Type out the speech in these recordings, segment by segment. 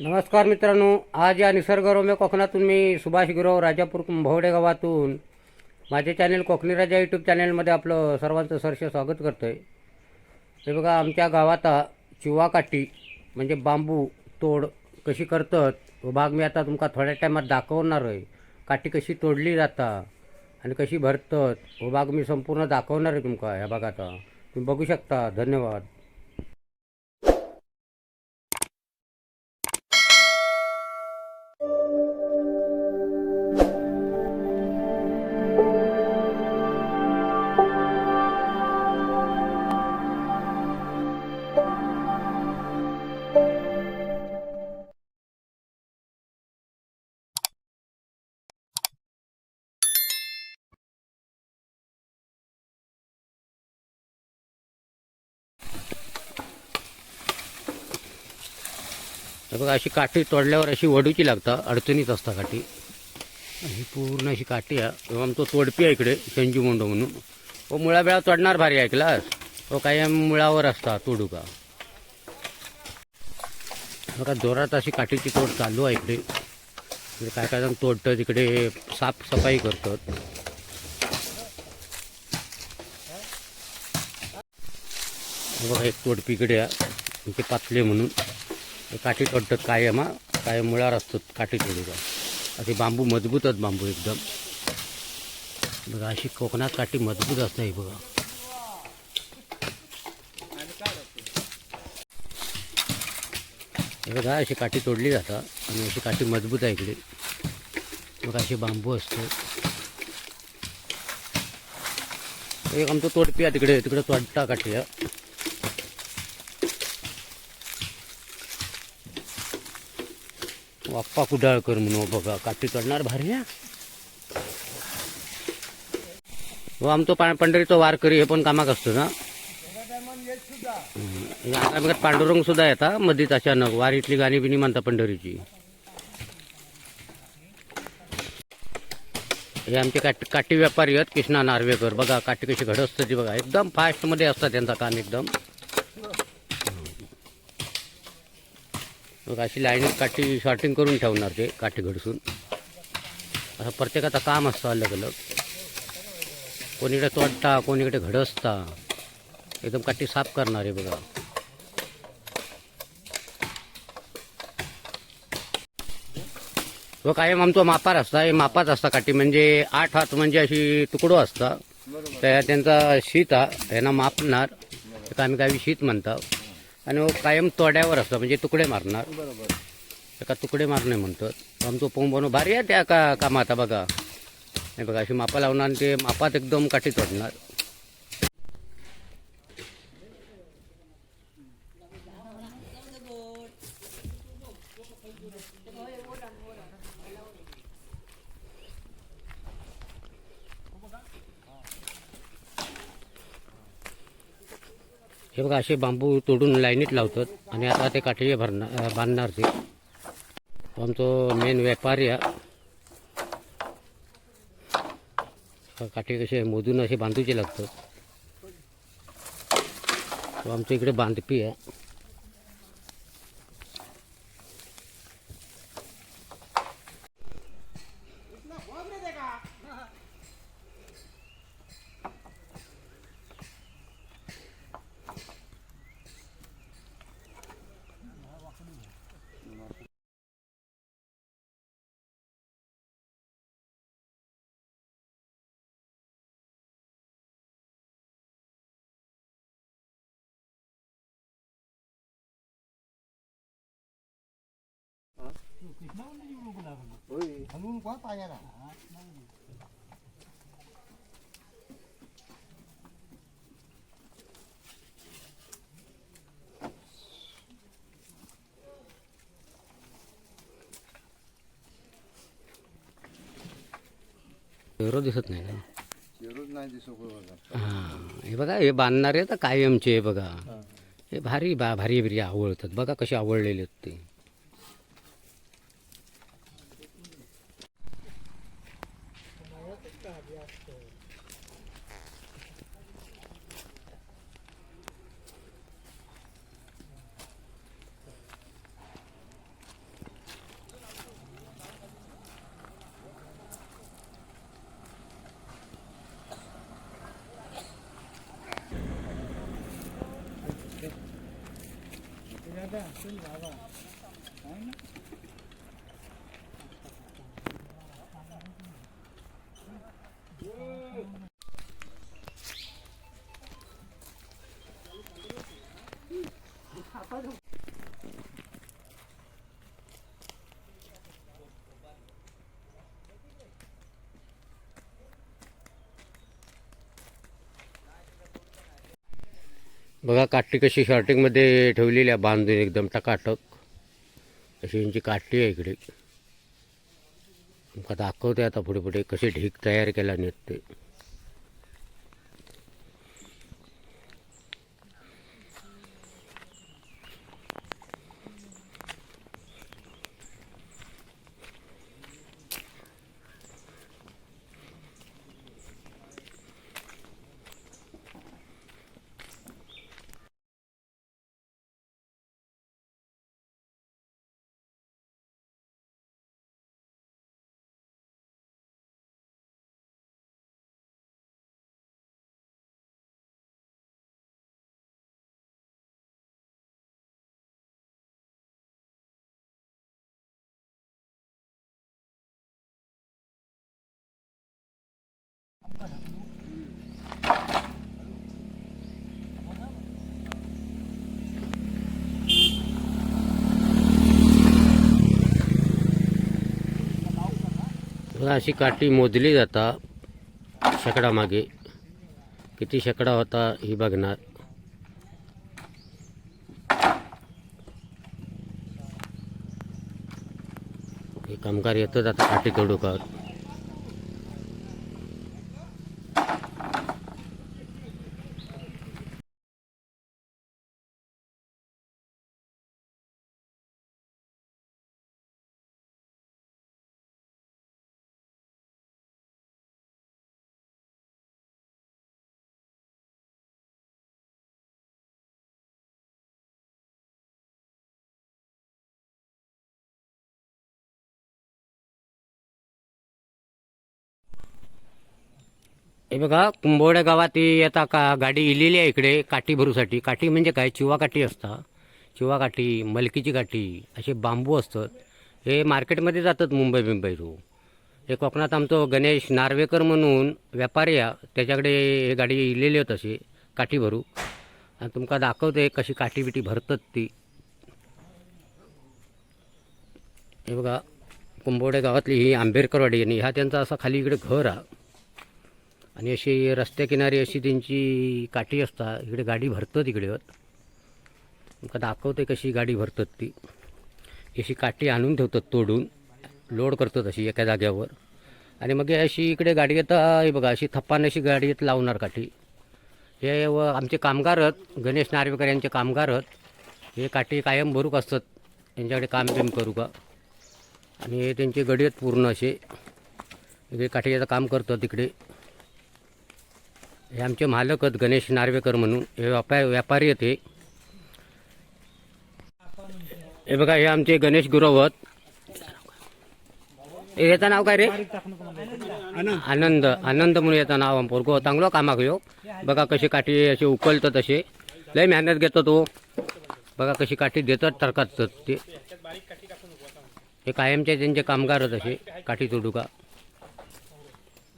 नमस्कार मित्रांनो आज या निसर्गरम्य कोकणातून मी सुभाष गुरव राजापूर कुंभवडे गावातून माझे चॅनेल कोकणी राजा यूट्यूब चॅनेलमध्ये आपलं सर्वांचं सरश स्वागत करतो आहे हे बघा आमच्या गावात चिवाकाठी म्हणजे बांबू तोड कशी करतात व भाग मी आता तुमका थोड्या टायमात दाखवणार आहे. काठी कशी तोडली जाता आणि कशी भरतात व भाग मी संपूर्ण दाखवणार आहे तुमका ह्या भागात. तुम्ही बघू शकता. धन्यवाद. बघा अशी काठी तोडल्यावर अशी वडूची लागता अडचणीत असता काठी. ही पूर्ण अशी काठी आहे. आमचं तोडपी आहे इकडे संजू मोंडो म्हणून. हो मुळा बिळा तोडणार भारी ऐकलास? हो काही मुळावर असता तोडू का बघा जोरात अशी काठीची तोड चालू आहे इकडे. इकडे काय काय जण तोडतं तिकडे साफसफाई करतात. बघा एक तोडपी इकडे आहे ते पातले म्हणून. काठी तोडतात कायम हा. कायम मुळावर असतात काठी तोडीचा असे बांबू मजबूतच बांबू एकदम. बघा अशी कोकणात काठी मजबूत असते ही बघा. हे बघा अशी काठी तोडली जातात आणि अशी काठी मजबूत आहे इकडे. बघा अशी बांबू असतो. एक आमचं तोडपी आहे तिकडे तिकडे तोडता काठी बाप्पा वाप्पा कुडाळकर म्हणून बघा काठी चढणार भारी आहे. हो आमचं पंढरीचं वारकरी हे पण कामाक असतो ना. आता पांडुरंग सुद्धा येतात मधीच अचानक वारीतली गाणी बिनी म्हणता पंढरीची. हे आमचे काठी काठी व्यापारी आहेत कृष्णा नार्वेकर. बघा काठी कशी घड असतात ती बघा एकदम फास्टमध्ये असतात त्यांचा काम एकदम. मग अशी लाईनीत काठी शॉर्टिंग करून ठेवणार ते काठी घडसून. असं प्रत्येकाचं काम असतं अलग अलग कोणीकडे तोडता कोणीकडे घडसता. एकदम काठी साफ करणार आहे बघा. तो कायम आमचा मापार असता हे मापाच असता काठी. म्हणजे आठ हात म्हणजे अशी तुकडो असता. त्या त्यांचा शीत हा यांना मापणार. आम्ही काही शीत म्हणता. आणि हो कायम तोड्यावर असतं म्हणजे तुकडे मारणार. एका तुकडे मारणे म्हणतात. आमचं पोंब बनव भारी आहे त्या का कामात बघा. हे बघा अशी मापा लावणार आणि ते मापात एकदम काठी तोडणार. हे बघा असे बांबू तोडून लाईनीत लावतात आणि आता ते काठी भरणार बांधणार ते. तो आमचं मेन व्यापारी आहे. हा काठी कसे मोजून असे बांधूचे लागतात. आमच्या इकडे बांधपी आहे. हलवून एवढं दिसत नाही ना? नाही हां. हे बघा हे बांधणारे तर कायमचे हे बघा. हे. भारी बा भारी भारी आवडतात बघा कसे आवडलेले आहेत ते. 兄弟来 बघा काठी कशी शॉर्टिंगमध्ये ठेवलेली आहे बांधून एकदम टकाटक. अशी यांची काठी आहे इकडे. का दाखवते आता पुढे पुढे कसे ढीक तयार केला नेत ते. अशी काठी मोजली जाता शेकडामागे किती शेकडा होता ही बघणार. हे कामगार येतच आता काठी तोडू का? हे बघा कुंभोड्या गावात ही आता का गाडी इलेली आहे इकडे काठी भरूसाठी. काठी म्हणजे काय? चिवा काठी असता. चिवा काठी मलकीची काठी असे बांबू असतात. हे मार्केटमध्ये जातात मुंबई मुंबईतून हे कोकणात आमचं गणेश नार्वेकर म्हणून व्यापारी आहे. त्याच्याकडे हे गाडी इलेली होत अशी काठी भरू. आणि तुमका दाखवते कशी काठी बिटी भरतात ती. हे बघा कुंभवडे गावातली ही आंबेडकरवाडी आणि ह्या त्यांचा असा खाली इकडे घर आहे. आणि अशी रस्त्याकिनारी अशी त्यांची काठी असतात इकडे गाडी भरतात इकडे तुमका दाखवते कशी गाडी भरतात ती. अशी काठी आणून ठेवतात तोडून लोड करतात अशी एका जाग्यावर. आणि मग अशी इकडे गाडी येता हे बघा अशी थप्पान अशी गाडी येत लावणार काठी. हे व आमचे कामगार आहेत गणेश नार्वेकर यांचे कामगार आहेत. हे काठी कायम भरूक असतात त्यांच्याकडे काम बिम करू का? आणि हे त्यांचे गडी आहेत पूर्ण असे. इकडे काठीचं काम करतात तिकडे. हे आमचे मालक आहेत गणेश नार्वेकर म्हणून. हे व्यापारी व्यापारी आहेत हे. हे बघा हे आमचे गणेश गुरव आहेत. हे याचं नाव काय रे? आनंद. आनंद म्हणून याचं नाव पोरगो. चांगलं कामाक यो हो. बघा कशी काठी असे उकलतात असे. लय मेहनत घेतो हो. तो बघा कशी काठी देतात टरकात ते. हे कायमचे त्यांचे कामगार आहेत असे काठी तोडू का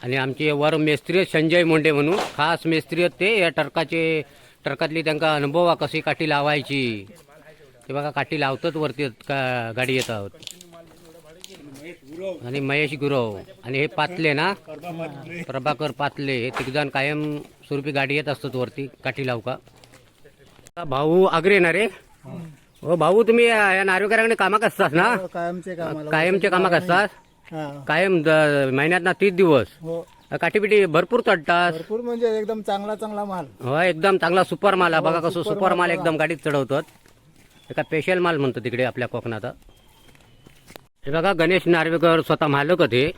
आणि आमचे वर मेस्त्री संजय मोंडे म्हणून खास मेस्त्री ते या टर्काचे टर्कातली त्यांना अनुभव कशी काठी लावायची ते बघा काठी लावतात वरती का गाडी येत आहोत. आणि महेश गुरव आणि हे पातले ना प्रभाकर पातले हे तिघजण कायम स्वरूपी गाडी येत असतात वरती काठी लावू का? भाऊ आग्रे ना रे हो भाऊ तुम्ही या नार्वेकरांकडे कामाक असतात ना? कायमचे कामाला कायमचे कामाक असतात? हा कायम द- महिन्यात ना तीस दिवस. हो. काठीपिटी भरपूर चढतात. भरपूर म्हणजे एकदम चांगला चांगला माल. हो एकदम चांगला सुपर माल आहे. बघा कसं सुपर माल एकदम गाडीत चढवतात. एका स्पेशल माल म्हणतो तिकडे आपल्या कोकणात हे बघा गणेश नार्वेकर स्वतः मालक होते.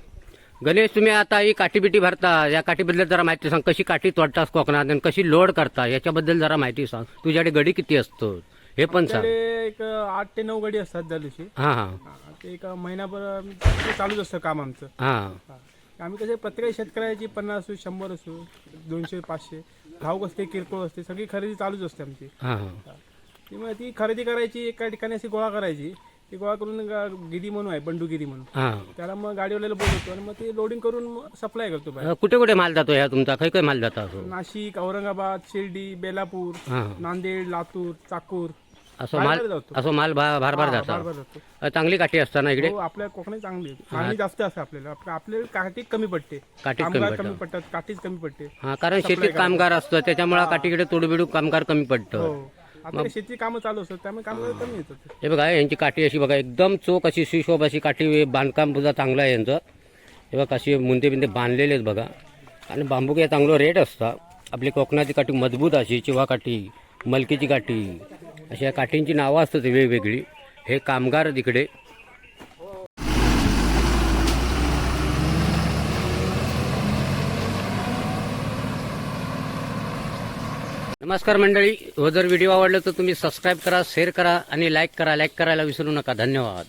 गणेश तुम्ही आता ही काठीबिटी भरता. या काठीबद्दल जरा माहिती सांग. कशी काठी तोडतास कोकणात आणि कशी लोड करता? याच्याबद्दल जरा माहिती सांग. तुझ्याकडे गडी किती असतो? हे पण सांग आपल्याकडे एक आठ ते नऊ गाडी असतात त्या दिवशी. हां हां. हा, ते एक महिनाभर ते चालूच असतं काम आमचं. हां. हा. आम्ही कसे प्रत्येक शेतकऱ्याची पन्नास असो शंभर असो दोनशे पाचशे घाऊक असते किरकोळ असते सगळी खरेदी चालूच असते आमची. हां हां. ती मग ती खरेदी करायची एका ठिकाणी अशी गोळा करायची ती गोळा करून ग- गिरी म्हणून आहे बंडू गिरी म्हणून. हां. त्याला मग गाडीवाल्याला बोलवतो आणि मग ते लोडिंग करून सप्लाय करतो बाहेर. कुठे कुठे माल जातो ह्या तुमचा? काही काही माल जातो? असं नाशिक औरंगाबाद शिर्डी बेलापूर हां. नांदेड लातूर चाकूर. असं माल बाहेर जातो. असं माल भा भारभार हा, जातो. अ, चांगली काठी असताना इकडे? हो आपल्या कोकणात चांगली आहे. पाणी जास्त असते आपल्याला. आपल्या- आपल्याला काठी कमी पडते. काठीच कमी कामगार पडतं. कमी पडतात काठीच कमी पडते. हा कारण शेतीत कामगार असतं त्याच्यामुळे काठीकडे तोडबिडू कामगार कमी पडतं. हो. शेती कामं चालू असतात त्यामुळे कामगार कमी येतात. हे बघा यांची काठी अशी बघा एकदम चोख अशी सुशोभ अशी काठी बांधकाम सुद्धा चांगलं आहे यांचं. हे बघा अशी मुंदे बिंदे बांधलेले आहेत बघा. आणि बांबू काय चांगलं रेट असतं. आपली कोकणाची काठी मजबूत अशी चिवा काठी मलकीची काठी. अशा काठींची नावं असतात वेगवेगळी. हे कामगार तिकडे. नमस्कार मंडळी. व जर व्हिडिओ आवडला तर तुम्ही सबस्क्राईब करा शेअर करा आणि लाईक करा. लाईक करायला विसरू नका. धन्यवाद.